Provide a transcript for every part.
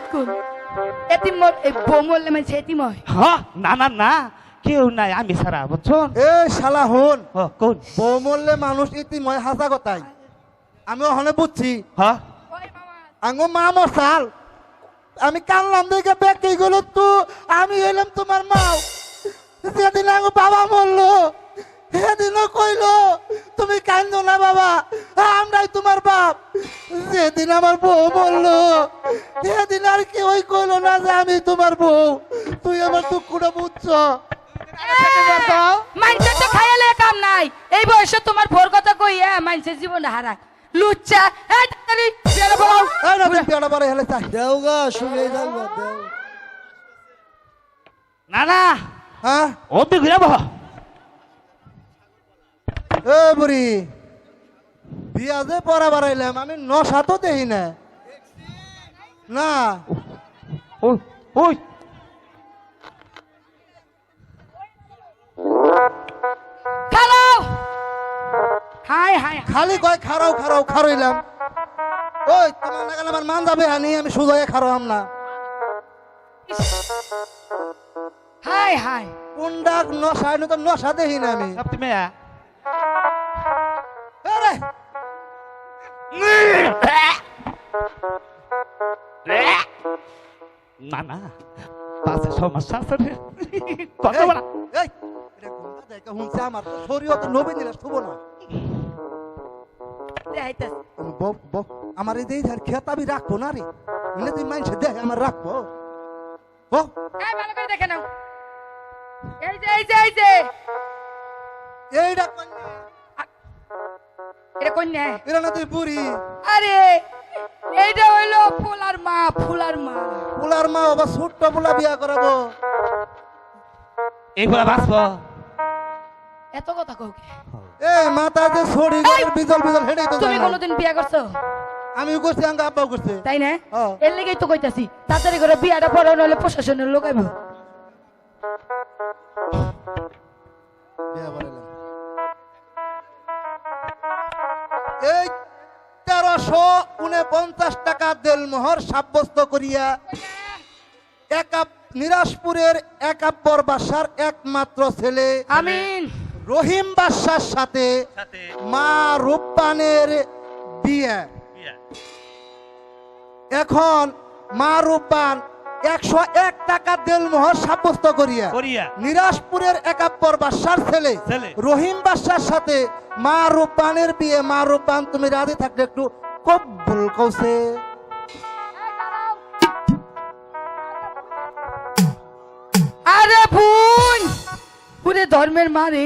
বেতকুন এতিম মর এই বউ মরলে মানে এতিম হয় হ্যাঁ না না না কেউ নাই আমি সারা বুঝছুন? এ শালা হন কোন? বউ মরলে মানুষ ইতিময় হাসা কথাই আমি ওখানে বুঝছি। হ্যাঁ আঙ্গো মা মশাল আমি কানলাম দেখে বেঁকে গেল তো আমি এলাম তোমার মা সেদিন আঙ্গো বাবা মরলো সেদিনও কইলো তুমি কান্দো না বাবা আমরাই তোমার বাপ। যেদিন আমার বউ মরলো সেদিন আর কেউই কইলো না যে আমি তোমার বউ। তুই আমার দুঃখটা বুঝছ? মানুষের তো খাইলে কাম নাই। এই বয়সে তোমার ভোর কথা জীবন লুচ্চা না পেড়া হেলে চাই শুনে যাব দেও। না না হ্যাঁ? ও বি ঘুরে বহ। এ বুড়ি বিয়া যে পরা বাড়াইলাম আমি নশা তো দেখি না। না। ওই ওই। খালো। হাই হাই খালি কয় খারাও খারাও খারইলাম ওই তোমার না গেলে আমার মান যাবে হানি আমি সুজয়ে খারাম না। Hi hi. কোন ডাক নশা তো নশা দেখি না আমি। সব তুমি আরে না না পাশে সমস্যা আছে রে কথা বলা। এই এটা ঘুমটা দেখে হুনছে আমার শরীয়তে নবী নিলে শুভ না দেখাইতাছি বক বক আমার এই দেই ধার খেত আমি রাখব না রে। এনে তুই মাইনছে দেখ আমার রাখব। বক এই ভালো করে দেখে নাও। এই যে এই যে এই যে। এইটা কন্যা। এটা কন্যা। এরা না তুই বুড়ি। আরে এইটা হইল ফুলার মা ফুলার মা পোলার মা বাবা ছোট্ট পোলা বিয়া করাবো এইগুলা বাঁচব এত কথা কও কি? এই মাথা যে ছড়ি এই! বিজল বিজল হেডেই তো তুমি। কোনোদিন বিয়া করছ আমি করছি আঙ্গা আব্বাও করছে তাই না হ্যাঁ। এর লেগেই তো কইতাছি তাড়াতাড়ি করে বিয়াটা পড়ো নলে প্রশাসনের লোকাইব বিয়া উনপঞ্চাশ টাকা দেলমোহর সাব্যস্ত করিয়া একাপ নিরাজপুরের একাব্বর বাসার একমাত্র ছেলে আমিন। রহিম বাদশার সাথে মা রূপবানের বিয়ে। এখন মা রূপবান একশো এক টাকা দেলমোহর সাব্যস্ত করিয়া করিয়া। নিরাজপুরের একাব্বর বাদশার ছেলে ছেলে। রহিম বাদশার সাথে মা রূপবানের বিয়ে। মা রূপবান তুমি রাজি থাকলে একটু কব্বুল কৌছে আরে বোন পুরে ধর্মের মারে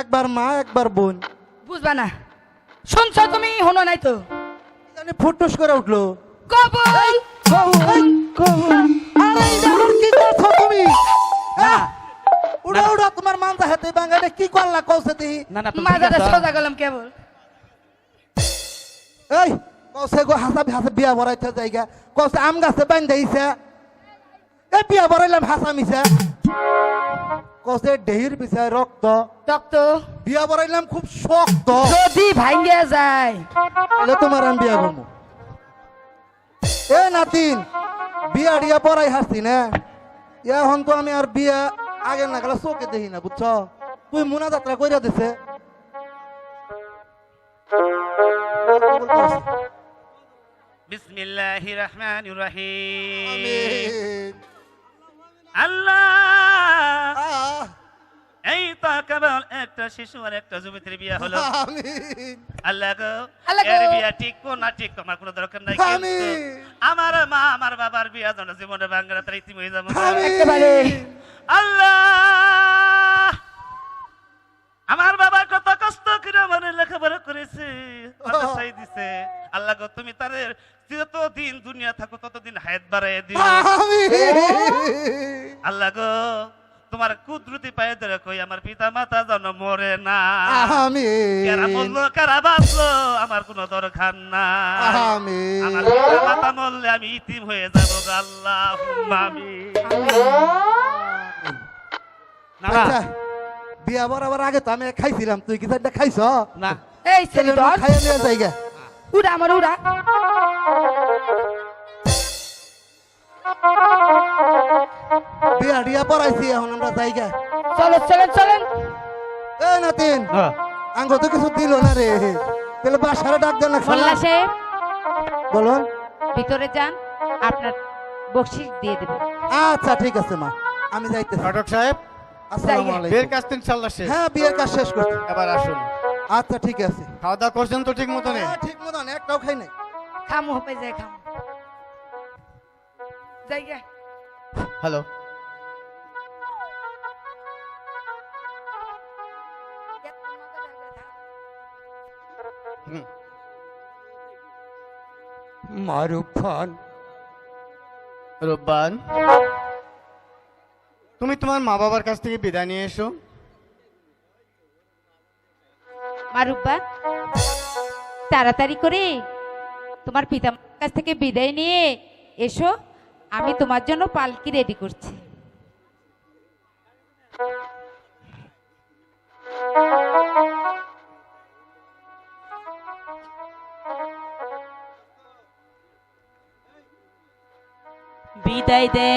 একবার মা একবার বোন। বুঝবা না। শুনছ তুমি হনো নাই তো। জানি ফুটুস করে উঠল। কবল। আরে এটা হাতে বাঙালি কি করলা কৌছে দি না না তুমি মাথাটা সোজা গেলাম কেবল এই কৌছে গো হাসা হাসা বিয়া বড়াইতে জায়গা। কৌছে আম গাছে বান দিয়েছে এই বিয়া বড়াইলাম হাসা মিছে কৌছে দেহির পিছে রক্ত। রক্ত? বিয়া বড়াইলাম খুব শক্ত। যদি ভাঙ্গিয়া যায়। তাহলে তোমার আমি বিয়া করব। এ নাতিন বিয়া ডিয়া পড়াই হাসছি না। এখন তো আমি আর বিয়া আগে না গেলে চোখে দেখি না বুঝছ? তুই মুনা যাত্রা কইরা দিছে। বিসমিল্লাহির রহমানির রহিম আমিন। আল্লাহ! এই তো কেবল একটা শিশু আর একটা যুবতীর বিয়া হলো। আমিন। আল্লাহ গো এর বিয়া ঠিক কো না ঠিক আমার কোনো দরকার নাই কিন্তু। আমার মা আমার বাবার বিয়া যেন জীবনে বাঙ্গারা তার ইতিম হয়ে যাব। একেবারে। আল্লাহ! আমার বাবা কত কষ্ট করে আমার লেখাপড়া করেছে। মাদ্রাসায় দিছে। আল্লাহ গো তুমি তারে যতদিন দুনিয়া থাকো ততদিন হায়াত বাড়াই দিও। আল্লাহ গো তোমার কুদরতি পায়ে ধরে কই আমার পিতা মাতা যেন মরে না। আমি কারা মরলো কারা বাঁচলো আমার কোনো দরকার না আমি আমার পিতা মাতা মরলে আমি ইতিম হয়ে যাব আল্লাহ আমি আচ্ছা। বিয়া বরাবর আগে তো আমি খাইছিলাম তুই কি চারটা খাইছ? না। এই ছেলে খাইয়ে নিয়ে জায়গা উড়া আমার উড়া। বিয়া ডিয়া পড়াইছি এখন আমরা জায়গা চলো চলেন চলেন। এ নাতিন হ্যাঁ। আঙ্গ তো কিছু দিল না রে। তাহলে বাসারে ডাক দেন না মোল্লা সাহেব। বলুন। ভিতরে যান আপনার বকশিস দিয়ে দেবেন। আচ্ছা ঠিক আছে মা। আমি যাইতে ঘটক সাহেব আসসালামু কাজ তো শেষ। হ্যাঁ বিয়ের কাজ শেষ করছি। এবার আসুন। আচ্ছা ঠিক আছে। খাওয়া দাওয়া করছেন তো ঠিক মতনে? হ্যাঁ, ঠিক মতন। একটাও খাই নাই। খামু হবে যায় খামু। জায়গা হ্যালো। মারুফ খান। রব্বান তুমি তোমার মা বাবার কাছ থেকে বিদায় নিয়ে এসো। মারুব্বা তাড়াতাড়ি করে তোমার পিতামাতার কাছ থেকে বিদায় নিয়ে এসো। আমি তোমার জন্য পালকি রেডি করছি। বিদায় দে।